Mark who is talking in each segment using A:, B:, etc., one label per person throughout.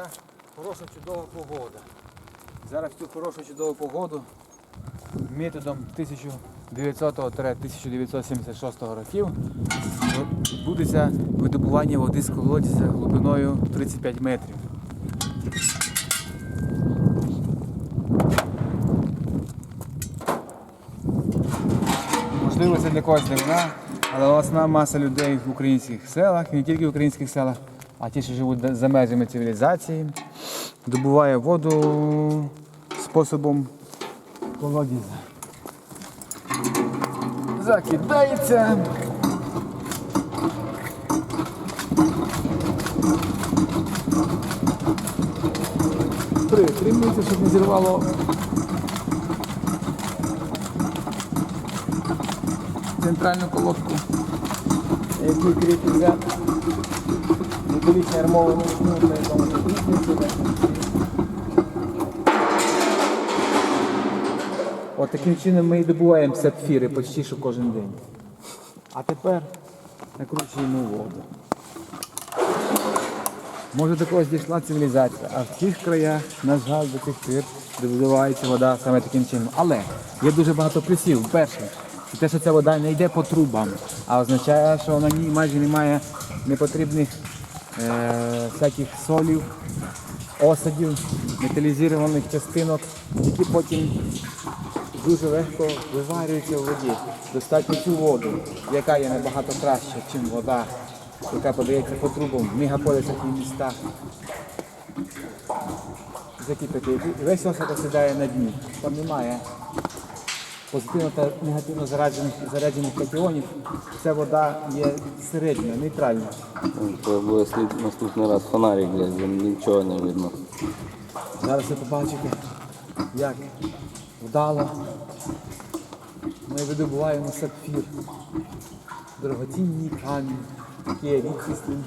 A: така хороша чудова погода. Зараз цю хорошу чудову погоду методом 1900-1976 років відбудеться видобування води з колодязя глибиною 35 метрів. Можливо, це для когось дивина, але основна маса людей в українських селах, не тільки в українських селах, а ті, що живуть за межами цивілізації, добуває воду способом колодязя. Закидається. Притримується, щоб не зірвало центральну колодку, яку кріпиться металічний армований шнур, на якому закріплюється. От таким чином ми і добуваємо сапфіри почти що кожен день. А тепер накручуємо воду. Може до когось дійшла цивілізація, а в цих краях, на жаль, до цих пір добувається вода саме таким чином. Але є дуже багато плюсів. Перше, це те, що ця вода не йде по трубам, а означає, що на ній майже немає непотрібних е, всяких солів, осадів, металізованих частинок, які потім дуже легко виварюється в воді. Достатньо цю воду, яка є набагато краще, ніж вода, яка подається по трубам в мегаполісах і містах. Закипити. Весь осад осідає на дні. Там немає позитивно та негативно заряджених, заряджених катіонів. Ця вода є середня, нейтральна.
B: Треба буде слід наступний раз фонарик, нічого не видно.
A: Зараз ви побачите, як вдало ми видобуваємо сапфір. Дорогоцінний камінь, який є рідкісним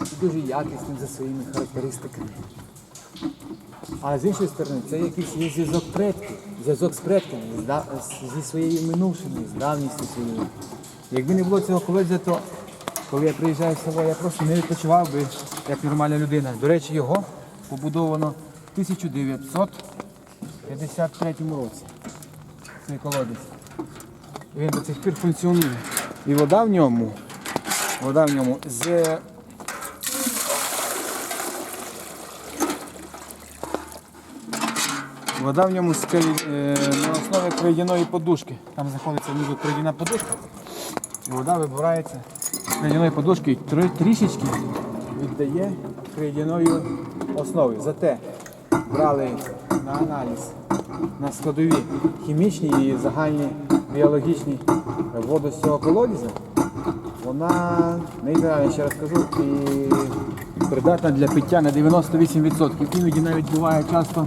A: і дуже якісним за своїми характеристиками. А з іншої сторони, це якийсь є зв'язок предків, зв'язок з предками, зі своєю минувшими, з давністю своєю. Якби не було цього колодязя, то коли я приїжджаю в село, я просто не відпочивав би як нормальна людина. До речі, його побудовано в 1953 році. Цей колодязь. І Він до цих пір функціонує. І вода в ньому, вода в ньому з Вода в ньому е, на основі крейдяної подушки. Там знаходиться ніби крейдяна подушка. І вода вибирається з крейдяної подушки і тр- трішечки віддає крейдяною основою. Зате брали на аналіз на складові хімічні і загальні біологічні воду з цього колодязя. Вона нейтральна, ще раз кажу, і придатна для пиття на 98%. Іноді навіть буває часто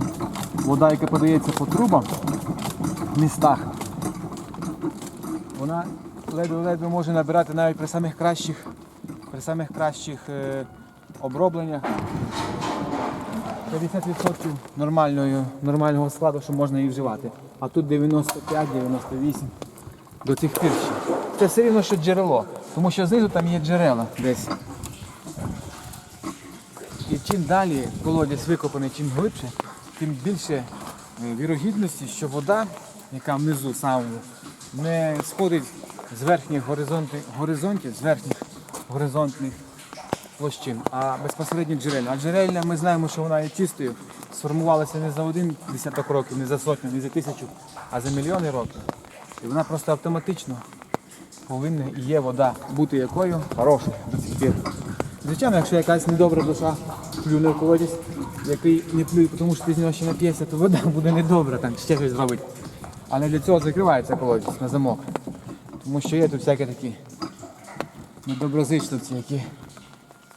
A: вода, яка подається по трубам в містах. Вона ледве-ледве може набирати навіть при самих кращих, при самих кращих е, обробленнях 50% нормальної, нормального складу, що можна її вживати. А тут 95-98 до цих пір. Це все рівно, що джерело, тому що знизу там є джерела десь. І чим далі колодязь викопаний, чим глибше, тим більше е, вірогідності, що вода, яка внизу самому, не сходить з верхніх горизонтів, горизонтів з верхніх горизонтних площин, а безпосередньо джерельна. А джерельна ми знаємо, що вона є чистою, сформувалася не за один десяток років, не за сотню, не за тисячу, а за мільйони років. І вона просто автоматично повинна і є вода бути якою хорошою до цих пір. Звичайно, якщо якась недобра душа плюне в колодязь, який не плює, тому що ти з нього ще нап'єшся, то вода буде недобра, там ще щось зробить. Але для цього закривається колодязь на замок. Тому що є тут всякі такі недоброзичливці, які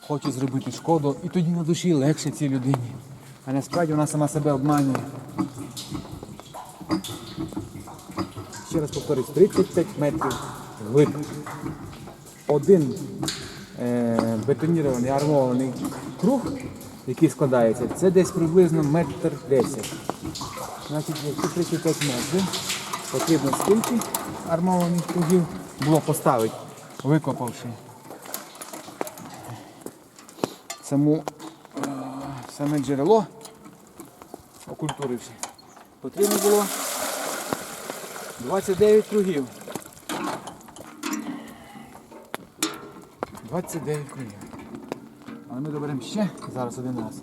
A: хочуть зробити шкоду, і тоді на душі легше цій людині. А насправді вона сама себе обманює. Ще раз повторюсь, 35 метрів глиб. Один е, бетонірований армований круг, який складається, це десь приблизно метр 10. Значить, якщо 35 метрів, потрібно скільки армованих кругів було поставити, викопавши саму, е, саме джерело, окультуривши, потрібно було 29 кругів. 29 кругів. Але ми доберемо ще зараз один раз.